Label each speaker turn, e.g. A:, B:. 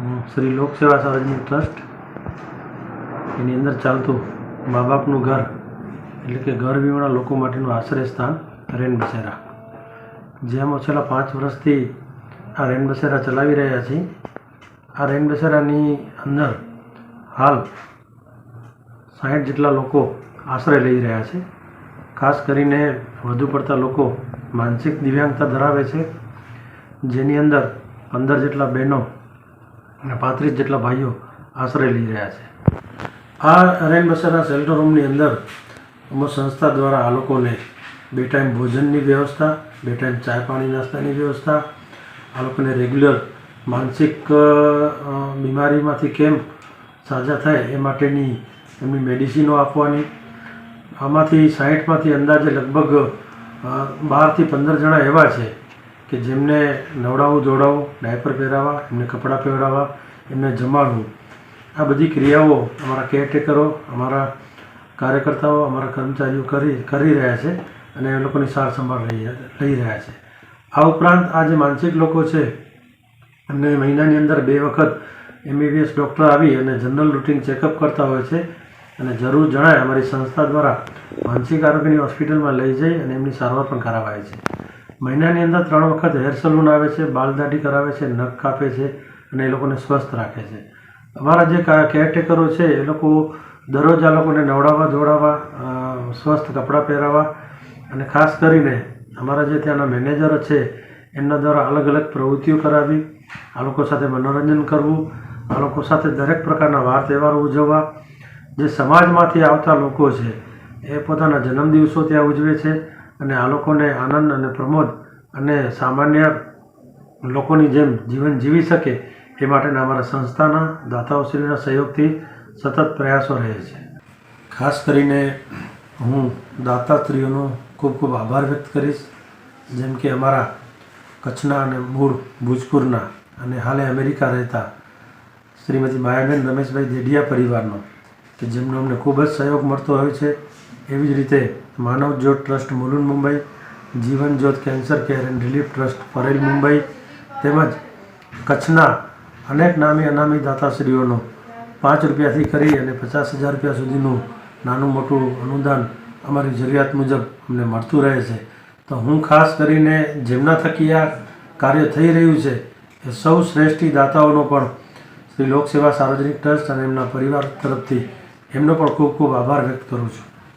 A: શ્રી લોકસેવા સાર્વજનિક ટ્રસ્ટ. એની અંદર ચાલતું મા બાપનું ઘર, એટલે કે ઘર વિહોણા લોકો માટેનું આશ્રય સ્થાન રેન બસેરા. જેમાં છેલ્લા પાંચ વર્ષથી આ રેન બસેરા ચલાવી રહ્યા છીએ, આ રેન બસેરાની અંદર હાલ સાઠ જેટલા લોકો આશ્રય લઈ રહ્યા છે. ખાસ કરીને વધુ પડતા લોકો માનસિક દિવ્યાંગતા ધરાવે છે. જેની અંદર પંદર જેટલા બહેનો અને પાંત્રીસ જેટલા ભાઈઓ આશ્રય લઈ રહ્યા છે. આ રેન બસેરા શેલ્ટર રૂમની અંદર અમુક સંસ્થા દ્વારા આ લોકોને બે ટાઈમ ભોજનની વ્યવસ્થા બે ટાઈમ ચા પાણી નાસ્તાની વ્યવસ્થા, આ લોકોને રેગ્યુલર માનસિક બીમારીમાંથી કેમ સાજા થાય એ માટેની એમની મેડિસિનો આપવાની. આમાંથી સાહીઠમાંથી અંદાજે લગભગ બારથી પંદર જણા એવા છે કે જેમને નવડાવવું જોડાવવું ડાયપર પહેરાવવા એમને કપડાં પહેરાવવા એમને જમાડવું. આ બધી ક્રિયાઓ અમારા કેરટેકરો, અમારા કાર્યકર્તાઓ, અમારા કર્મચારીઓ કરી કરી રહ્યા છે અને એ લોકોની સાર સંભાળ લઈ લઈ રહ્યા છે. આ ઉપરાંત આ જે માનસિક લોકો છે, એમને મહિનાની અંદર બે વખત એમબીબીએસ ડૉક્ટર આવી અને જનરલ રૂટીન ચેકઅપ કરતા હોય છે અને જરૂર જણાય અમારી સંસ્થા દ્વારા માનસિક આરોગ્યની હોસ્પિટલમાં લઈ જઈ અને એમની સારવાર પણ કરાવાય છે. મહિનાની અંદર ત્રણ વખત હેર સલૂન આવે છે બાલદાઢી કરાવે છે, નખ કાપે છે અને એ લોકોને સ્વસ્થ રાખે છે. અમારા જે કેરટેકરો છે, એ લોકો દરરોજ આ લોકોને નવડાવવા ધોડાવવા સ્વસ્થ કપડાં પહેરાવવા અને ખાસ કરીને અમારા જે ત્યાંના મેનેજરો છે, એમના દ્વારા અલગ અલગ પ્રવૃત્તિઓ કરાવી, આ લોકો સાથે મનોરંજન કરવું, આ લોકો સાથે દરેક પ્રકારના વાર તહેવારો ઉજવવા. જે સમાજમાંથી આવતા લોકો છે, એ પોતાના જન્મદિવસો ત્યાં ઉજવે છે. અને આ લોકોને આનંદ અને પ્રમોદ અને સામાન્ય લોકોની જેમ જીવન જીવી શકે એ માટેના અમારા સંસ્થાના દાતાઓશ્રીના સહયોગથી સતત પ્રયાસો રહે છે. ખાસ કરીને હું દાતાશ્રીઓનો ખૂબ ખૂબ આભાર વ્યક્ત કરીશ. જેમ કે અમારા કચ્છના અને મૂળ ભોજપુરના અને હાલે અમેરિકા રહેતા શ્રીમતી માયાબેન રમેશભાઈ દેડિયા પરિવારનો, કે જેમનો અમને ખૂબ જ સહયોગ મળતો હોય છે. એવી જ રીતે માનવ જ્યોત trust Mulund Mumbai, Jeevan Jyot cancer care and relief trust Parel Mumbai તેમજ કચ્છના અનેક નામી અનામી દાતાશ્રીઓનો પાંચ રૂપિયાથી કરી અને પચાસ હજાર રૂપિયા સુધીનું નાનું મોટું અનુદાન અમારી જરૂરિયાત મુજબ અમને મળતું રહે છે. તો હું ખાસ કરીને જેમના થકી આ કાર્ય થઈ રહ્યું છે, એ સૌ શ્રેષ્ઠી દાતાઓનો પણ શ્રી લોકસેવા સાર્વજનિક ટ્રસ્ટ અને એમના પરિવાર તરફથી એમનો પણ ખૂબ ખૂબ આભાર વ્યક્ત કરું છું.